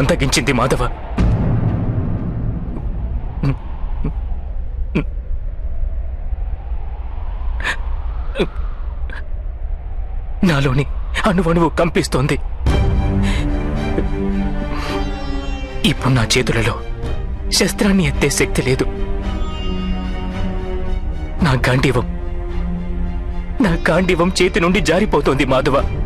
మతి మందగించింది మాధవ. నాలోని అణువణువు కంపిస్తోంది. ఇప్పుడు నా చేతులలో శస్త్రాన్ని ఎత్తే శక్తి లేదు. నా గాంధీవం నా గాంధీవం చేతి నుండి జారిపోతోంది మాధవ.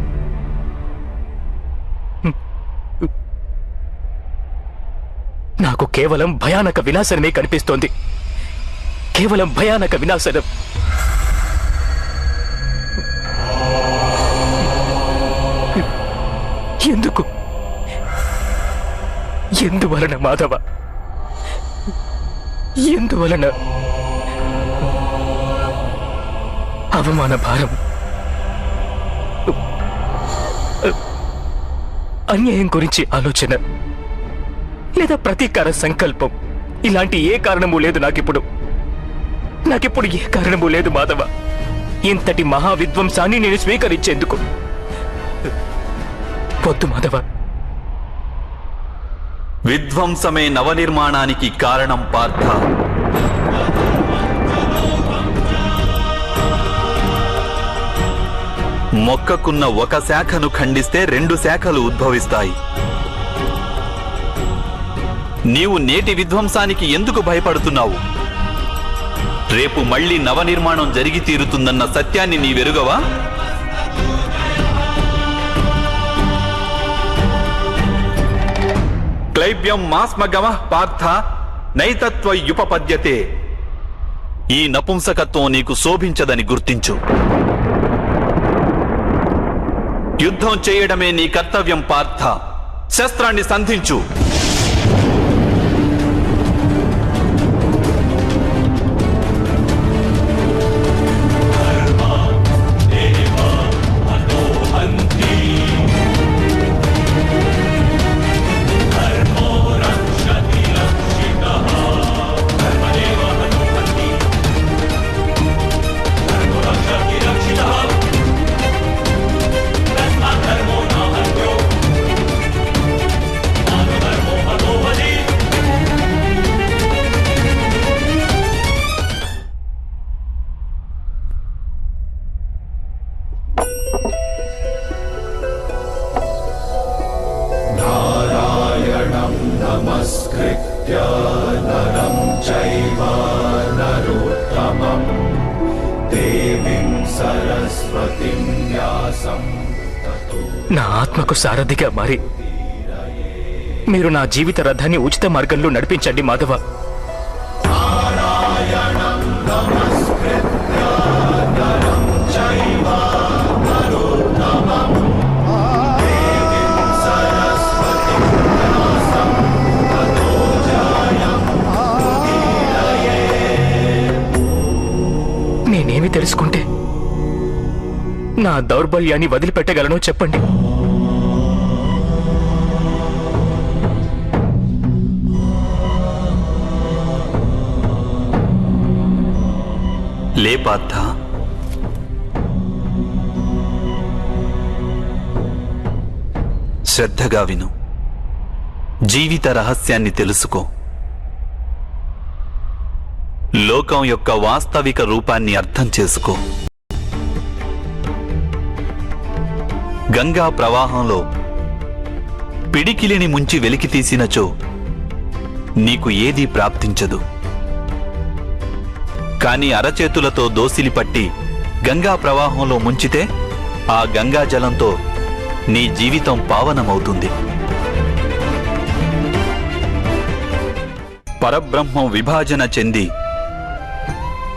నాకు కేవలం భయానక వినాశనమే కనిపిస్తోంది. కేవలం భయానక వినాశనం. ఎందుకు? ఎందువలన మాధవ? ఎందువలన? అవమాన భారం. అన్యాయం గురించి ఆలోచన. లేదా ప్రతీకార సంకల్పం. ఇలాంటి ఏ కారణము లేదు నాకిప్పుడు. నాకిప్పుడు ఏ కారణము లేదు మాధవ. ఇంతటి మహా విధ్వంసాన్ని నేను స్వీకరించేందుకు. వద్దు మాధవ. విధ్వంసమే నవనిర్మాణానికి కారణం పార్థ. మొక్కకున్న ఒక శాఖను ఖండిస్తే రెండు శాఖలు ఉద్భవిస్తాయి. నీవు నేటి విధ్వంసానికి ఎందుకు భయపడుతున్నావు? రేపు మళ్ళీ నవనిర్మాణం జరిగి తీరుతుందన్న సత్యాన్ని నీ వెరుగవా క్లైబ్యం మాస్మగమ పార్థ నైతత్వయుపపద్యతే ఈ నపుంసకత్వం నీకు శోభించదని గుర్తించు. యుద్ధం చేయడమే నీ కర్తవ్యం పార్థ. శస్త్రాన్ని సంధించు. నాకు సారథిగా మారి. మీరు నా జీవిత రథాన్ని ఉచిత మార్గంలో నడిపించండి మాధవ. నేనేమి తెలుసుకుంటే నా దౌర్బల్యాన్ని వదిలిపెట్టగలనో చెప్పండి. లే పార్థ శ్రద్ధగా విను. జీవిత రహస్యాన్ని తెలుసుకో. లోకం యొక్క వాస్తవిక రూపాన్ని అర్థం చేసుకో. గంగా ప్రవాహంలో పిడికిలిని ముంచి వెలికి తీసినచో నీకు ఏదీ ప్రాప్తించదు. కాని అరచేతులతో దోసిలి పట్టి గంగా ప్రవాహంలో ముంచితే ఆ గంగా జలంతో నీ జీవితం పావనమవుతుంది. పరబ్రహ్మం విభాజన చెంది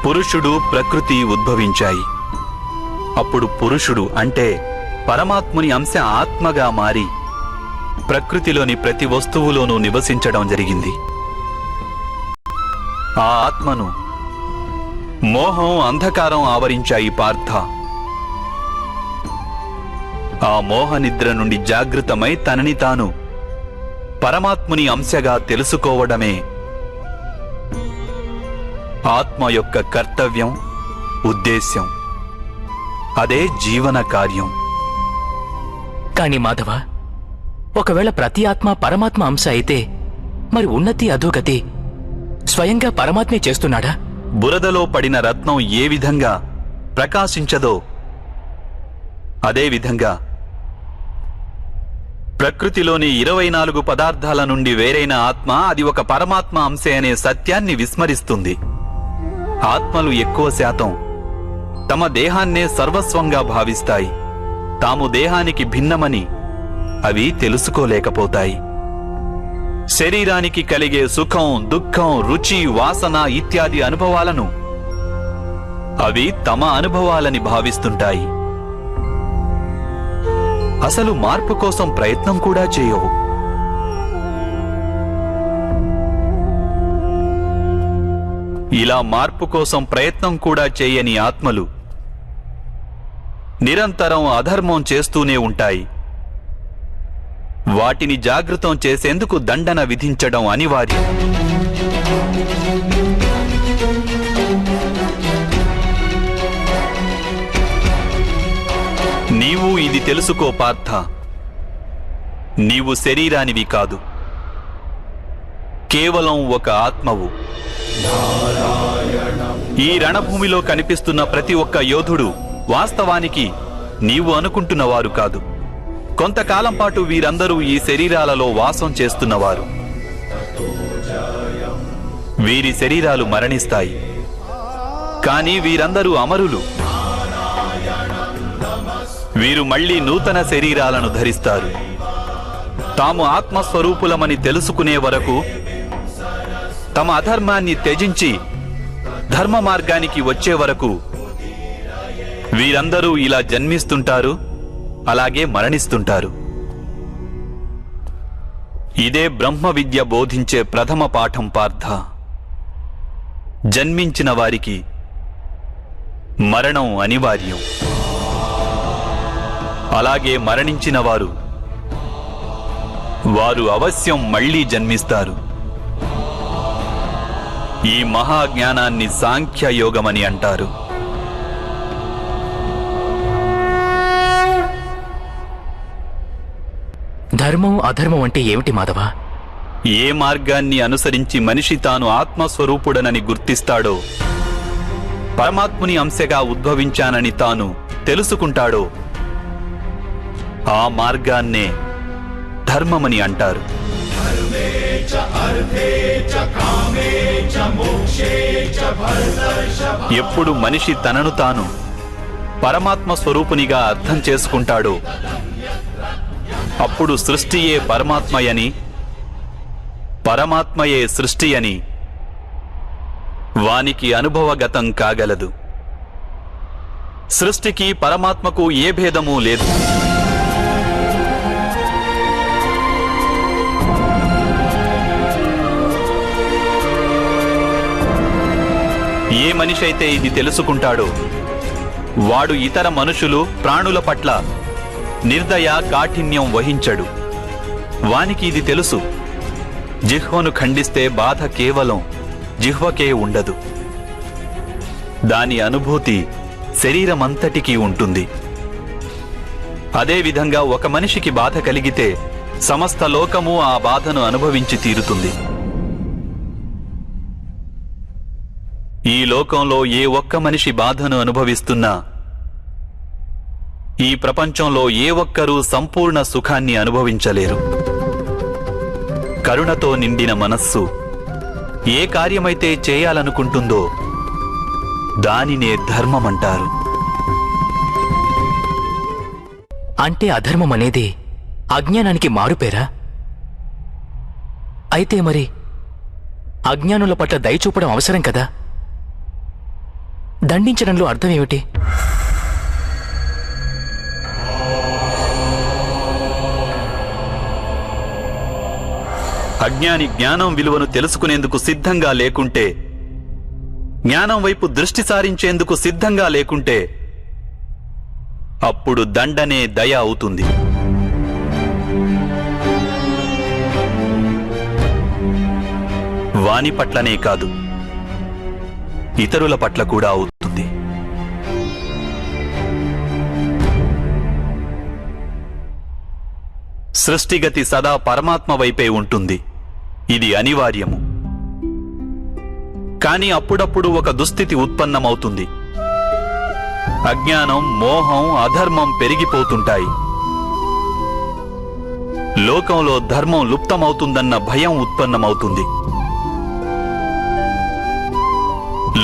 పురుషుడు ప్రకృతి ఉద్భవించాయి. అప్పుడు పురుషుడు అంటే పరమాత్ముని అంశ ఆత్మగా మారి ప్రకృతిలోని ప్రతి వస్తువులోనూ నివసించడం జరిగింది. ఆ ఆత్మను మోహం అంధకారం ఆవరించాయి పార్థ. ఆ మోహనిద్ర నుండి జాగృతమై తనని తాను పరమాత్ముని అంశగా తెలుసుకోవడమే. ఆత్మ యొక్క కర్తవ్యం ఉద్దేశ్యం. అదే జీవన కార్యం. కాని మాధవ ఒకవేళ ప్రతి ఆత్మ పరమాత్మ అంశ అయితే మరి ఉన్నతి అధోగతి స్వయంగా పరమాత్మే చేస్తున్నాడా? బురదలో పడిన రత్నం ఏ విధంగా ప్రకాశించదో అదే విధంగా ప్రకృతిలోని ఇరవై నాలుగు పదార్థాల నుండి వేరైన ఆత్మ అది ఒక పరమాత్మ అంశే అనే సత్యాన్ని విస్మరిస్తుంది. ఆత్మలు ఎక్కువ శాతం తమ దేహాన్నే సర్వస్వంగా భావిస్తాయి. తాము దేహానికి భిన్నమని అవి తెలుసుకోలేకపోతాయి. శరీరానికి కలిగే సుఖం దుఃఖం రుచి వాసన ఇత్యాది అనుభవాలను అవి తమ అనుభవాలని భావిస్తుంటాయి. అసలు మార్పు కోసం ప్రయత్నం కూడా చేయవు. ఇలా మార్పు కోసం ప్రయత్నం కూడా చేయని ఆత్మలు నిరంతరం అధర్మం చేస్తూనే ఉంటాయి. వాటిని జాగృతం చేసేందుకు దండన విధించడం అనివార్యం. నీవు ఇది తెలుసుకో పార్థ. నీవు శరీరానివి కాదు. కేవలం ఒక ఆత్మవు. ఈ రణభూమిలో కనిపిస్తున్న ప్రతి ఒక్క యోధుడు వాస్తవానికి నీవు అనుకుంటున్నవారు కాదు. కొంతకాలం పాటు వీరందరూ ఈ శరీరాలలో వాసం చేస్తున్నవారు. వీరి శరీరాలు మరణిస్తాయి. కానీ వీరందరూ అమరులు. వీరు మళ్ళీ నూతన శరీరాలను ధరిస్తారు. తాము ఆత్మస్వరూపులమని తెలుసుకునే వరకు తమ అధర్మాన్ని త్యజించి ధర్మ మార్గానికి వచ్చే వరకు వీరందరూ ఇలా జన్మిస్తుంటారు. అలాగే మరణిస్తుంటారు. ఇదే బ్రహ్మ విద్య బోధించే ప్రథమ పాఠం పార్థ. జన్మించిన వారికి మరణం అనివార్యం. అలాగే మరణించిన వారు వారు అవశ్యం మళ్ళీ జన్మిస్తారు. ఈ మహాజ్ఞానాన్ని సాంఖ్యయోగమని అంటారు. ధర్మం అధర్మం అంటే ఏమిటి మాధవ? ఏ మార్గాన్ని అనుసరించి మనిషి తాను ఆత్మస్వరూపుడనని గుర్తిస్తాడో పరమాత్ముని అంశగా ఉద్భవించానని తాను తెలుసుకుంటాడో ఆ మార్గాన్నే ధర్మమని అంటారు. ఎప్పుడు మనిషి తనను తాను పరమాత్మ స్వరూపునిగా అర్థం చేసుకుంటాడో అప్పుడు సృష్టియే పరమాత్మయని పరమాత్మయే సృష్టి అని వానికి అనుభవగతం కాగలదు. సృష్టికి పరమాత్మకు ఏ భేదమూ లేదు. ఏ మనిషి అయితే ఇది తెలుసుకుంటాడో వాడు ఇతర మనుషులు ప్రాణుల పట్ల నిర్దయ కాఠిన్యం వహించడు. వానికి ఇది తెలుసు. జిహ్వను ఖండిస్తే బాధ కేవలం జిహ్వకే ఉండదు. దాని అనుభూతి శరీరమంతటికీ ఉంటుంది. అదేవిధంగా ఒక మనిషికి బాధ కలిగితే సమస్త లోకము ఆ బాధను అనుభవించి తీరుతుంది. ఈ లోకంలో ఏ ఒక్క మనిషి బాధను అనుభవిస్తున్నా ఈ ప్రపంచంలో ఏ ఒక్కరూ సంపూర్ణ సుఖాన్ని అనుభవించలేరు. కరుణతో నిండిన మనస్సు ఏ కార్యమైతే చేయాలనుకుంటుందో దానినే ధర్మమంటారు. అంటే అధర్మం అనేది అజ్ఞానానికి మారుపేరా? అయితే మరి అజ్ఞానుల పట్ల దయ చూపడం అవసరం కదా? దండించడంలో అర్థం అజ్ఞాని జ్ఞానం విలువను తెలుసుకునేందుకు సిద్ధంగా లేకుంటే జ్ఞానం వైపు దృష్టి సారించేందుకు సిద్ధంగా లేకుంటే అప్పుడు దండనే దయ అవుతుంది. వాని పట్లనే కాదు ఇతరుల పట్ల కూడా అవుతుంది. సృష్టిగతి సదా పరమాత్మ వైపే ఉంటుంది. ఇది అనివార్యము. కానీ అప్పుడప్పుడు ఒక దుస్థితి ఉత్పన్నమవుతుంది. అజ్ఞానం మోహం అధర్మం పెరిగిపోతుంటాయి. లోకంలో ధర్మం లుప్తమవుతుందన్న భయం ఉత్పన్నమవుతుంది.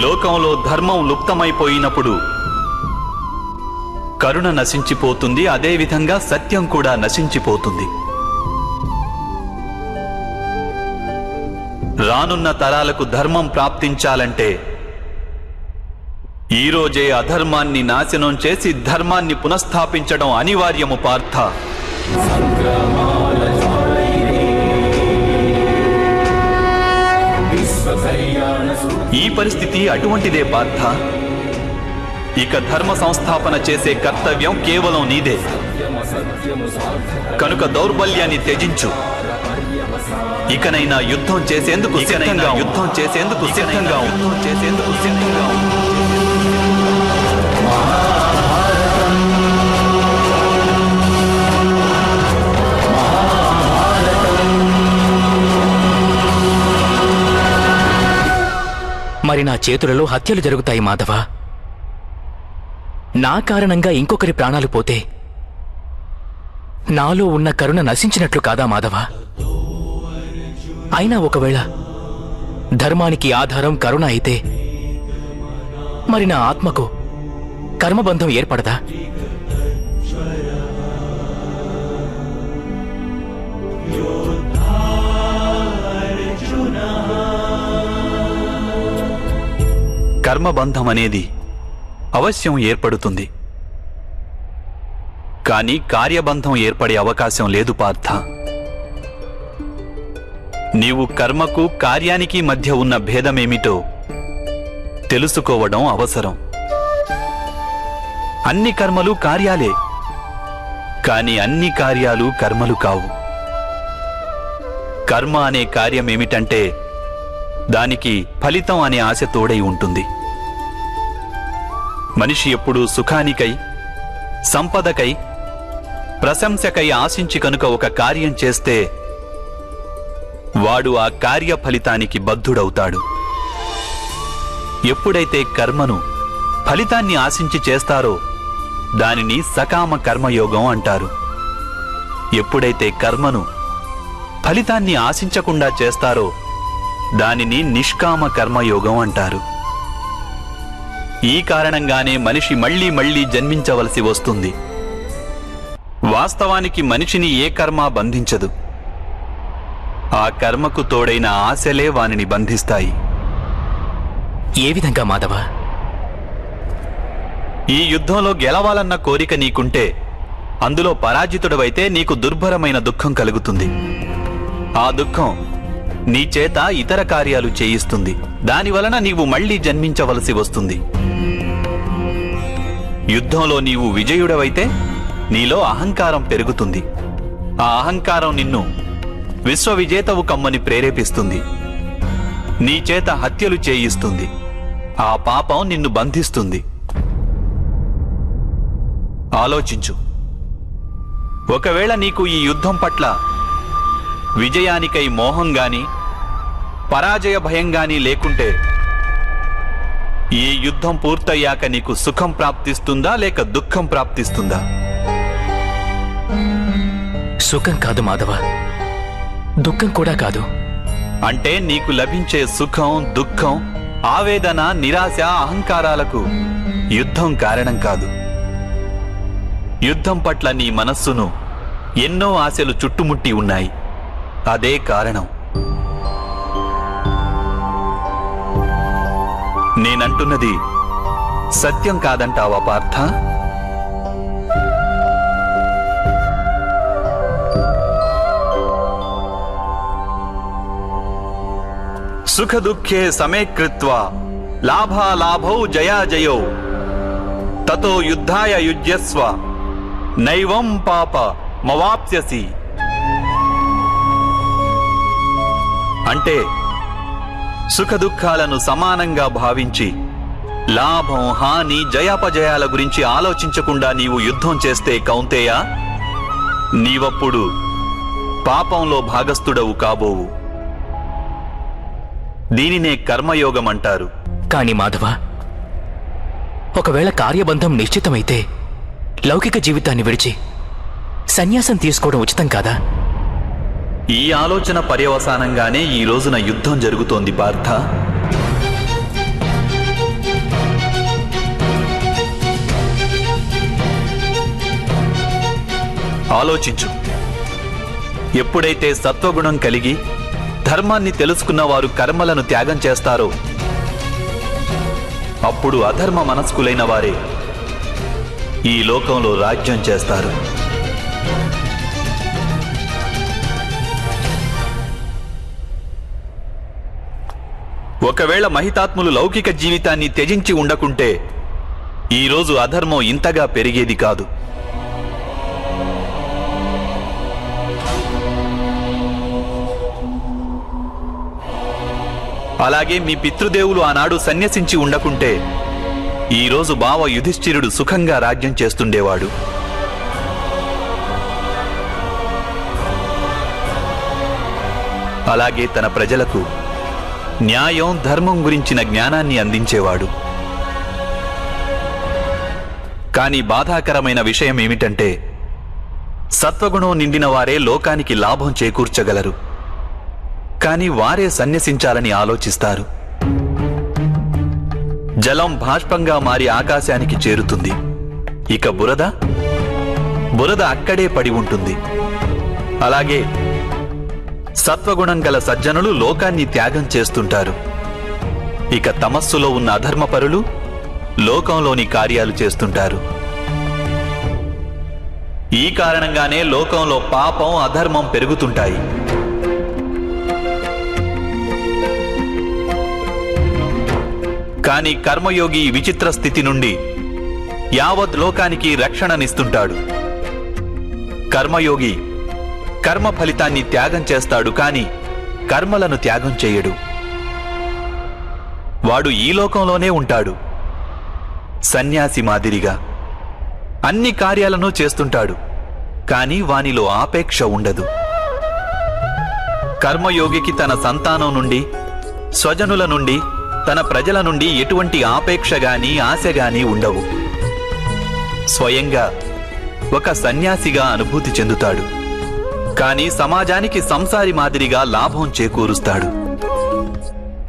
లోకంలో ధర్మం లుప్తమైపోయినప్పుడు కరుణ నశించిపోతుంది అదేవిధంగా సత్యం కూడా నశించిపోతుంది. రానున్న తరాలకు ధర్మం ప్రాప్తించాలంటే ఈ రోజే అధర్మాన్ని నాశనం చేసి ధర్మాన్ని పునఃస్థాపించడం అనివార్యము పార్థ. ఈ పరిస్థితి అటువంటిదే పార్థ. ఇక ధర్మ సంస్థాపన చేసే కర్తవ్యం కేవలం నీదే. కనుక దౌర్బల్యాన్ని త్యజించు. ఇకనైనా యుద్ధం చేసేందుకు సిద్ధంగా యుద్ధం చేసేందుకు సిద్ధంగా యుద్ధం చేసేందుకు సిద్ధంగా ఉండు. మరి నా చేతులలో హత్యలు జరుగుతాయి మాధవ. నా కారణంగా ఇంకొకరి ప్రాణాలు పోతే నాలో ఉన్న కరుణ నశించినట్లు కాదా మాధవ? అయినా ఒకవేళ ధర్మానికి ఆధారం కరుణ అయితే మరి నా ఆత్మకు కర్మబంధం ఏర్పడదా? కర్మబంధం అనేది అవశ్యం ఏర్పడుతుంది. కానీ కార్యబంధం ఏర్పడే అవకాశం లేదు పార్థ. నీవు కర్మకు కార్యానికి మధ్య ఉన్న భేదమేమిటో తెలుసుకోవడం అవసరం. అన్ని కర్మలు కార్యాలే కాని అన్ని కార్యాలు కర్మలు కావు. కర్మ అనే కార్యమేమిటంటే దానికి ఫలితం అనే ఆశ తోడై ఉంటుంది. మనిషి ఎప్పుడూ సుఖానికై సంపదకై ప్రశంసకై ఆశించి కనుక ఒక కార్యం చేస్తే వాడు ఆ కార్య ఫలితానికి బద్ధుడవుతాడు. ఎప్పుడైతే కర్మను ఫలితాన్ని ఆశించి చేస్తారో దానిని సకామ కర్మయోగం అంటారు. ఎప్పుడైతే కర్మను ఫలితాన్ని ఆశించకుండా చేస్తారో దానిని నిష్కామ కర్మయోగం అంటారు. ఈ కారణంగానే మనిషి మళ్ళీ మళ్ళీ జన్మించవలసి వస్తుంది. వాస్తవానికి మనిషిని ఏ కర్మ బంధించదు. ఆ కర్మకు తోడైన ఆశలే వానిని బంధిస్తాయి. ఏ విధంగా మాధవ? ఈ యుద్ధంలో గెలవాలన్న కోరిక నీకుంటే అందులో పరాజితుడవైతే నీకు దుర్భరమైన దుఃఖం కలుగుతుంది. ఆ దుఃఖం నీ చేత ఇతర కార్యాలు చేయిస్తుంది. దాని వలన నీవు మళ్ళీ జన్మించవలసి వస్తుంది. యుద్ధంలో నీవు విజయుడవైతే నీలో అహంకారం పెరుగుతుంది. ఆ అహంకారం నిన్ను విశ్వవిజేతవు కమ్మని ప్రేరేపిస్తుంది. నీ చేత హత్యలు చేయిస్తుంది. ఆ పాపం నిన్ను బంధిస్తుంది. ఆలోచించు. ఒకవేళ నీకు ఈ యుద్ధం పట్ల విజయానికై మోహం గాని పరాజయ భయం గాని లేకుంటే ఈ యుద్ధం పూర్తయ్యాక నీకు సుఖం ప్రాప్తిస్తుందా లేక దుఃఖం ప్రాప్తిస్తుందా? సుఖం కాదు మాధవ. దుఃఖం కూడా కాదు. అంటే నీకు లభించే సుఖం దుఃఖం ఆవేదన నిరాశ అహంకారాలకు యుద్ధం కారణం కాదు. యుద్ధం పట్ల నీ మనస్సును ఎన్నో ఆశలు చుట్టుముట్టి ఉన్నాయి. అదే కారణం. నేనంటున్నది సత్యం కాదంటావా పార్థ? సుఖ దుఃఖే సమే కృత్వా. లాభాలాభౌ జయాజయౌ తతో యుద్ధాయ యుజ్యస్వ. నైవం పాప మవాప్స్యసి. అంటే సుఖ దుఃఖాలను సమానంగా భావించి లాభం హాని జయాపజయాల గురించి ఆలోచించకుండా నీవు యుద్ధం చేస్తే కౌంతేయ నీవప్పుడు పాపంలో భాగస్థుడవు కాబోవు. దీనినే కర్మయోగం అంటారు కాని మాధవ ఒకవేళ కార్యబంధం నిశ్చితమైతే లౌకిక జీవితాన్ని విడిచి సన్యాసం తీసుకోవడం ఉచితం కాదా? ఈ ఆలోచన పర్యవసానంగానే ఈ రోజున యుద్ధం జరుగుతోంది పార్థ. ఆలోచించు. ఎప్పుడైతే సత్వగుణం కలిగి ధర్మాన్ని తెలుసుకున్న వారు కర్మలను త్యాగం చేస్తారో. అప్పుడు అధర్మ మనస్కులైన వారే ఈ లోకంలో రాజ్యం చేస్తారు. ఒకవేళ మహితాత్ములు లౌకిక జీవితాన్ని త్యజించి ఉండకుంటే ఈరోజు అధర్మం ఇంతగా పెరిగేది కాదు. అలాగే మీ పితృదేవులు ఆనాడు సన్యసించి ఉండకుంటే ఈరోజు బావ యుధిష్ఠిరుడు సుఖంగా రాజ్యం చేస్తుండేవాడు. అలాగే తన ప్రజలకు న్యాయం ధర్మం గురించిన జ్ఞానాన్ని అందించేవాడు. కానీ బాధాకరమైన విషయం ఏమిటంటే సత్వగుణం నిండిన వారే లోకానికి లాభం చేకూర్చగలరు. కానీ వారే సన్యసించాలని ఆలోచిస్తారు. జలం బాష్పంగా మారి ఆకాశానికి చేరుతుంది. ఇక బురద? బురద అక్కడే పడి ఉంటుంది. అలాగే సత్వగుణం గల సజ్జనులు లోకాన్ని త్యాగం చేస్తుంటారు. ఇక తమస్సులో ఉన్న అధర్మపరులు లోకంలోని కార్యాలు చేస్తుంటారు. ఈ కారణంగానే లోకంలో పాపం అధర్మం పెరుగుతుంటాయి. కాని కర్మయోగి విచిత్ర స్థితి నుండి యావత్ లోకానికి రక్షణనిస్తుంటాడు. కర్మయోగి కర్మ ఫలితాన్ని త్యాగం చేస్తాడు కాని కర్మలను త్యాగం చేయడు. వాడు ఈ లోకంలోనే ఉంటాడు. సన్యాసి మాదిరిగా అన్ని కార్యాలను చేస్తుంటాడు కాని వానిలో ఆపేక్ష ఉండదు. కర్మయోగికి తన సంతానం నుండి స్వజనుల నుండి తన ప్రజల నుండి ఎటువంటి ఆపేక్ష గాని ఆశ గాని ఉండవు. స్వయంగా ఒక సన్యాసిగా అనుభూతి చెందుతాడు. కాని సమాజానికి సంసారి మాదిరిగా లాభం చేకూరుస్తాడు.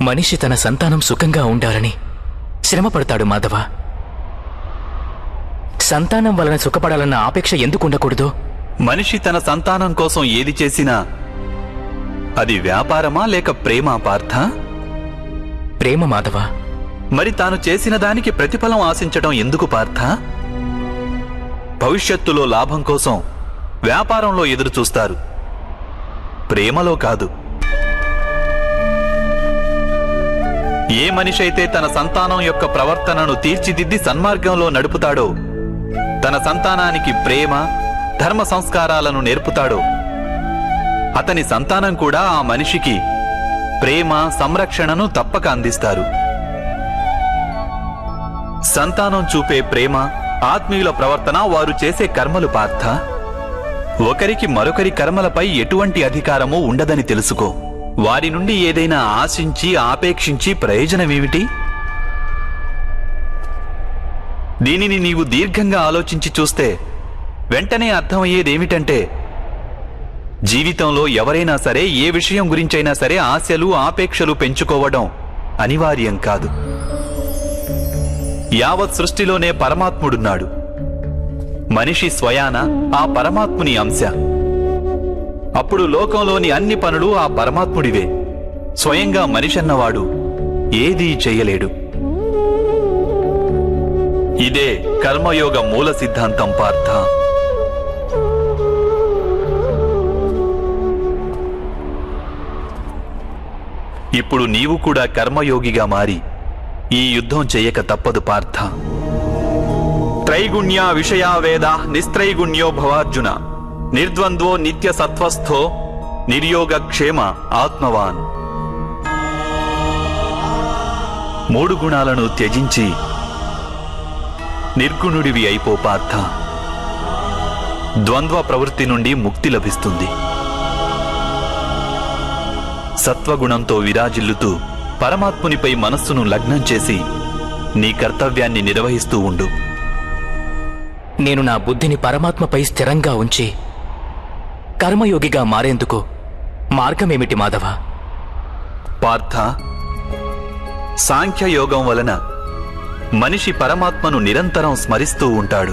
మనిషి తన సంతానం సుఖంగా ఉండాలని శ్రమ పడతాడు మాధవ. సంతానం వలన సుఖపడాలన్న ఆపేక్ష ఎందుకు ఉండకూడదు? మనిషి తన సంతానం కోసం ఏది చేసినా అది వ్యాపారమా లేక ప్రేమా పార్థ? ప్రేమ మాధవ? మరి తాను చేసిన దానికి ప్రతిఫలం ఆశించడం ఎందుకు పార్థ? భవిష్యత్తులో లాభం కోసం వ్యాపారంలో ఎదురు చూస్తారు. ప్రేమలో కాదు. ఏ మనిషి అయితే తన సంతానం యొక్క ప్రవర్తనను తీర్చిదిద్ది సన్మార్గంలో నడుపుతాడో తన సంతానానికి ప్రేమ ధర్మ సంస్కారాలను నేర్పుతాడో అతని సంతానం కూడా ఆ మనిషికి ప్రేమ సంరక్షణను తప్పక అందిస్తారు. సంతానం చూపే ప్రేమ ఆత్మీయుల ప్రవర్తన వారు చేసే కర్మలు పార్థ. ఒకరికి మరొకరి కర్మలపై ఎటువంటి అధికారమూ ఉండదని తెలుసుకో. వారి నుండి ఏదైనా ఆశించి ఆపేక్షించి ప్రయోజనమేమిటి? దీనిని నీవు దీర్ఘంగా ఆలోచించి చూస్తే వెంటనే అర్థమయ్యేదేమిటంటే జీవితంలో ఎవరైనా సరే ఏ విషయం గురించైనా సరే ఆశలు ఆపేక్షలు పెంచుకోవడం అనివార్యం కాదు. యావత్ సృష్టిలోనే పరమాత్ముడున్నాడు. మనిషి స్వయాన ఆ పరమాత్ముని అంశ. అప్పుడు లోకంలోని అన్ని పనులు ఆ పరమాత్ముడివే. స్వయంగా మనిషి అన్నవాడు ఏదీ చేయలేడు. ఇదే కర్మయోగ మూల సిద్ధాంతం పార్థ. ఇప్పుడు నీవు కూడా కర్మయోగిగా మారి ఈ యుద్ధం చెయ్యక తప్పదు పార్థ. త్రైగుణ్య విషయా వేద నిస్త్రైగుణ్యో భవార్జున. నిర్ద్వంద్వో నిత్య సత్వస్థో నిర్యోగ క్షేమ ఆత్మవాన్. మూడు గుణాలను త్యజించి నిర్గుణుడివి అయిపో పార్థ. ద్వంద్వ ప్రవృత్తి నుండి ముక్తి లభిస్తుంది. సత్వగుణంతో విరాజిల్లుతూ పరమాత్మునిపై మనస్సును లగ్నం చేసి నీ కర్తవ్యాన్ని నిర్వహిస్తూ ఉండు. నేను నా బుద్ధిని పరమాత్మపై స్థిరంగా ఉంచి కర్మయోగిగా మారేందుకు మార్గమేమిటి మాధవ? పార్థ సాంఖ్యయోగం వలన మనిషి పరమాత్మను నిరంతరం స్మరిస్తూ ఉంటాడు.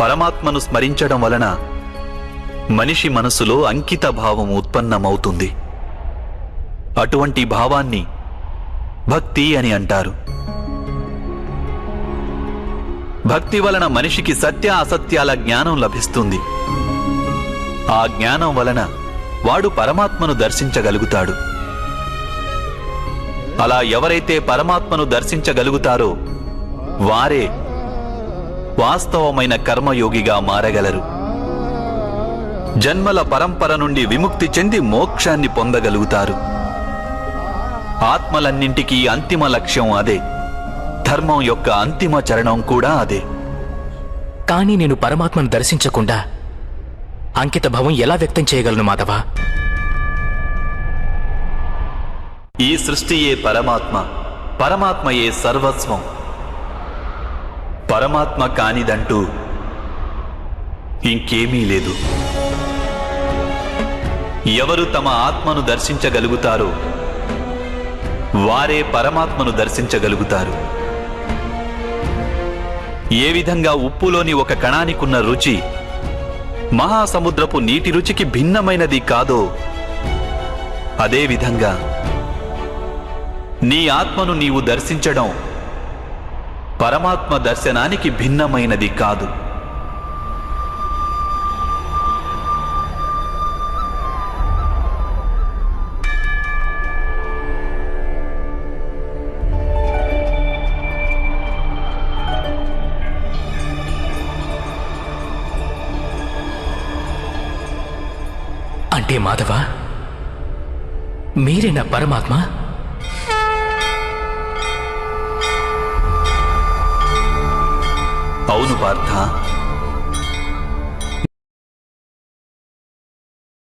పరమాత్మను స్మరించడం వలన మనిషి మనసులో అంకిత భావం ఉత్పన్నమవుతుంది. అటువంటి భావాన్ని భక్తి అని అంటారు. భక్తి వలన మనిషికి సత్య అసత్యాల జ్ఞానం లభిస్తుంది. ఆ జ్ఞానం వలన వాడు పరమాత్మను దర్శించగలుగుతాడు. అలా ఎవరైతే పరమాత్మను దర్శించగలుగుతారో వారే వాస్తవమైన కర్మయోగిగా మారగలరు. జన్మల పరంపర నుండి విముక్తి చెంది మోక్షాన్ని పొందగలుగుతారు. ఆత్మలన్నింటికీ అంతిమ లక్ష్యం అదే. ధర్మం యొక్క అంతిమ చరణం కూడా అదే. కానీ నేను పరమాత్మను దర్శించకుండా అంకిత భావం ఎలా వ్యక్తం చేయగలను మాధవ? ఈ సృష్టియే పరమాత్మ పరమాత్మయే సర్వస్వం. పరమాత్మ కానిదంటూ ఇంకేమీ లేదు. ఎవరు తమ ఆత్మను దర్శించగలుగుతారో వారే పరమాత్మను దర్శించగలుగుతారు. ఏ విధంగా ఉప్పులోని ఒక కణానికున్న రుచి మహాసముద్రపు నీటి రుచికి భిన్నమైనది కాదో అదేవిధంగా నీ ఆత్మను నీవు దర్శించడం పరమాత్మ దర్శనానికి భిన్నమైనది కాదు. అంటే మాధవ? మీరే నా పరమాత్మ? అవును పార్థ.